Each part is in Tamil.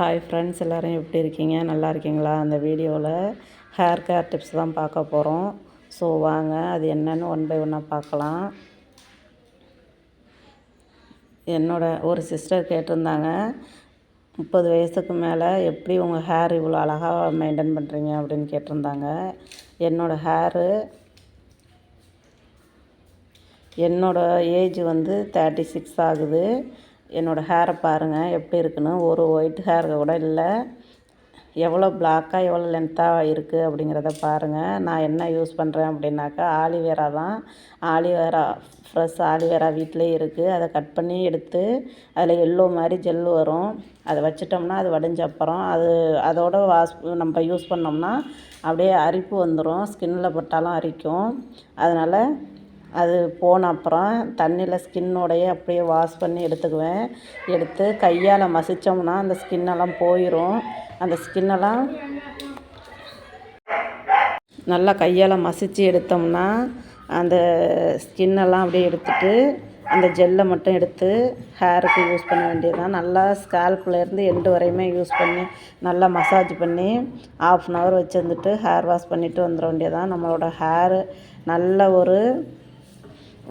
ஹாய் ஃப்ரெண்ட்ஸ் எல்லோரும் எப்படி இருக்கீங்க? நல்லா இருக்கீங்களா? அந்த வீடியோவில் ஹேர் கேர் டிப்ஸ் தான் பார்க்க போகிறோம் ஸோ வாங்க அது என்னென்னு ஒன் பை ஒன்னாக பார்க்கலாம். என்னோடய ஒரு சிஸ்டர் கேட்டிருந்தாங்க முப்பது வயசுக்கு மேலே எப்படி உங்கள் ஹேர் இவ்வளோ அழகாக மெயின்டைன் பண்ணுறீங்க அப்படின்னு கேட்டிருந்தாங்க. என்னோடய ஹேரு என்னோடய ஏஜ் வந்து தேர்ட்டி சிக்ஸ் ஆகுது. என்னோடய ஹேரை பாருங்கள் எப்படி இருக்குன்னு. ஒரு ஒயிட் ஹேர் கூட இல்லை. எவ்வளோ பிளாக்காக எவ்வளோ லென்த்தாக இருக்குது அப்படிங்கிறத பாருங்கள் நான் என்ன யூஸ் பண்ணுறேன் அப்படின்னாக்கா ஆலிவேரா தான். ஆலிவேரா ஃப்ரெஷ் ஆலிவேரா வீட்டிலே இருக்குது அதை கட் பண்ணி எடுத்து அதில் எல்லோ மாதிரி ஜெல் வரும். அதை வச்சிட்டோம்னா அது வடிஞ்ச அப்புறம் அது அதோட வாஷ் நம்ம யூஸ் பண்ணோம்னா அப்படியே அரிப்பு வந்துடும் ஸ்கின்னில் பட்டாலும் அரிக்கும். அதனால் அது போன அப்புறம் தண்ணியில் ஸ்கின்னோடையே அப்படியே வாஷ் பண்ணி எடுத்துக்குவேன். எடுத்து கையால் மசித்தோம்னா அந்த ஸ்கின்னெல்லாம் போயிடும் அந்த ஸ்கின்னெல்லாம் நல்லா கையால் மசித்து எடுத்தோம்னா அந்த ஸ்கின்னெல்லாம் அப்படியே எடுத்துட்டு அந்த ஜெல்லை மட்டும் எடுத்து ஹேருக்கு யூஸ் பண்ண வேண்டியதுதான். நல்லா ஸ்கேல்ப்லேருந்து எண்டு வரையுமே யூஸ் பண்ணி நல்லா மசாஜ் பண்ணி ஆஃப் அன் ஹவர் வச்சுருந்துட்டு ஹேர் வாஷ் பண்ணிவிட்டு வந்துட வேண்டியதான் நம்மளோட ஹேரு நல்ல ஒரு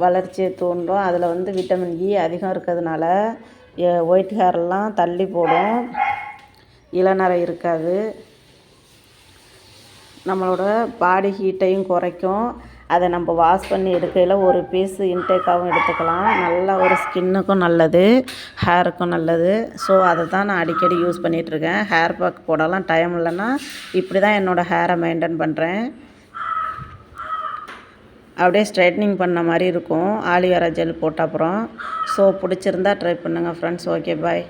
வளர்ச்சியை தூண்டும். அதில் வந்து விட்டமின் இ e அதிகம் இருக்கிறதுனால ஒயிட் ஹேர்லாம் தள்ளி போடும். இளநரை இருக்காது. நம்மளோட பாடி ஹீட்டையும் குறைக்கும். அதை நம்ம வாஷ் பண்ணி எடுக்கையில் ஒரு பீஸ் இன்டேக்காகவும் எடுத்துக்கலாம். நல்லா ஒரு ஸ்கின்னுக்கும் நல்லது ஹேருக்கும் நல்லது. ஸோ அதை தான் நான் அடிக்கடி யூஸ் பண்ணிகிட்ருக்கேன் ஹேர் பேக் போடலாம். டைம் இல்லைன்னா இப்படி தான் என்னோடய ஹேரை மெயின்டைன் பண்ணுறேன் அப்படியே ஸ்ட்ரைட்னிங் பண்ண மாதிரி இருக்கும். ஆலிவேரா ஜெல் போட்ட அப்புறம். ஸோ பிடிச்சிருந்தா ட்ரை பண்ணுங்கள் ஃப்ரெண்ட்ஸ் ஓகே பாய்